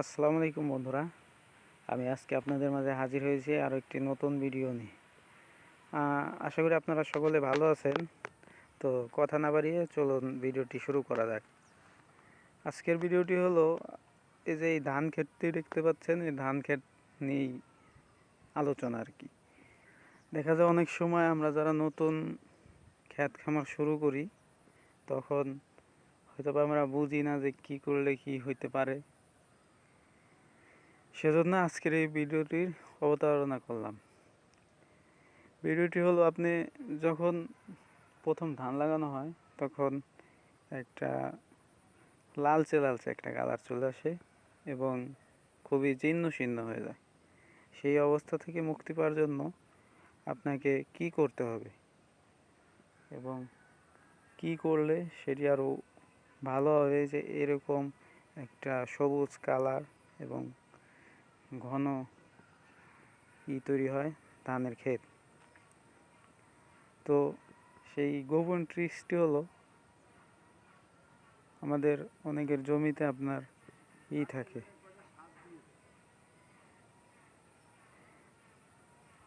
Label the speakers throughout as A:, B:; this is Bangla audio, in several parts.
A: আসসালামু আলাইকুম বন্ধুরা। আমি আজকে আপনাদের মাঝে হাজির হয়েছি আরও একটি নতুন ভিডিও নিয়ে। আশা করি আপনারা সকলে ভালো আছেন। তো কথা না বাড়িয়ে চলুন ভিডিওটি শুরু করা যাক। আজকের ভিডিওটি হলো, এই যে এই ধান ক্ষেতটি দেখতে পাচ্ছেন, এই ধান ক্ষেত নিয়েই আলোচনা আর কি। দেখা যায় অনেক সময় আমরা যারা নতুন ক্ষেত খামার শুরু করি, তখন হয়তো আমরা বুঝি না যে কী করলে কি হইতে পারে। সেজন্য আজকের এই ভিডিওটির অবতারণা করলাম। ভিডিওটি হলো আপনি যখন প্রথম ধান লাগানো হয়, তখন একটা লালচে লালচে একটা কালার চলে আসে এবং খুবই জীর্ণ, শীর্ণ হয়ে যায়। সেই অবস্থা থেকে মুক্তি পাওয়ার জন্য আপনাকে কি করতে হবে এবং কি করলে সেটি আরও ভালো হবে যে এরকম একটা সবুজ কালার এবং ঘন ই তৈরি হয় ধানের ক্ষেত। তো সেই গোপন ট্রিক্সটি হলো আমাদের অনেকের জমিতে আপনার ই থাকে।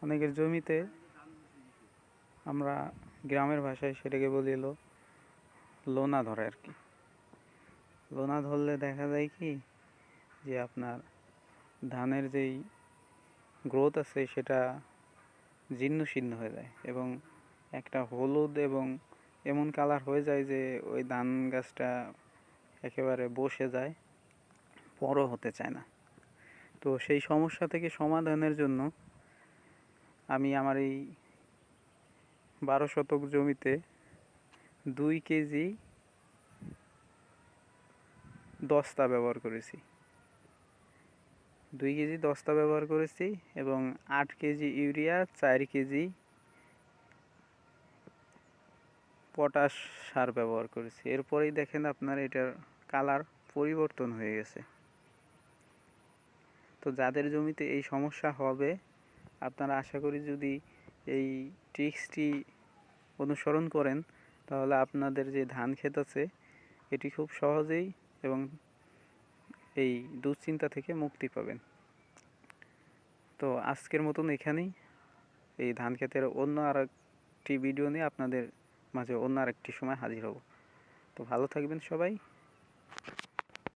A: অনেকের জমিতে আমরা গ্রামের ভাষায় সেটাকে বলি লোনা ধরে আর কি লোনা ধরলে দেখা যায় কি যে আপনার ধানের যেই গ্রোথ আছে সেটা জীর্ণ শীর্ণ হয়ে যায় এবং একটা হলুদ এবং এমন কালার হয়ে যায় যে ওই ধান গাছটা একেবারে বসে যায়, বড় হতে চায় না। তো সেই সমস্যা থেকে সমাধানের জন্য আমি আমার এই বারো শতক জমিতে দুই কেজি দস্তা ব্যবহার করেছি। দুই কেজি দস্তা ব্যবহার করেছি এবং আট কেজি ইউরিয়া, চার কেজি পটাশ সার ব্যবহার করেছি। এরপরেই দেখেন আপনার এটার কালার পরিবর্তন হয়ে গেছে। তো যাদের জমিতে এই সমস্যা হবে, আপনারা আশা করি যদি এই ট্রিক্সটি অনুসরণ করেন, তাহলে আপনাদের যে ধান ক্ষেত আছে, এটি খুব সহজেই এবং এই দুশ্চিন্তা থেকে মুক্তি পাবেন। তো আজকের মতন এখানেই। এই ধান ক্ষেতের অন্য আর একটি ভিডিও নিয়ে আপনাদের মাঝে অন্য আরেকটি সময় হাজির হব। তো ভালো থাকবেন সবাই।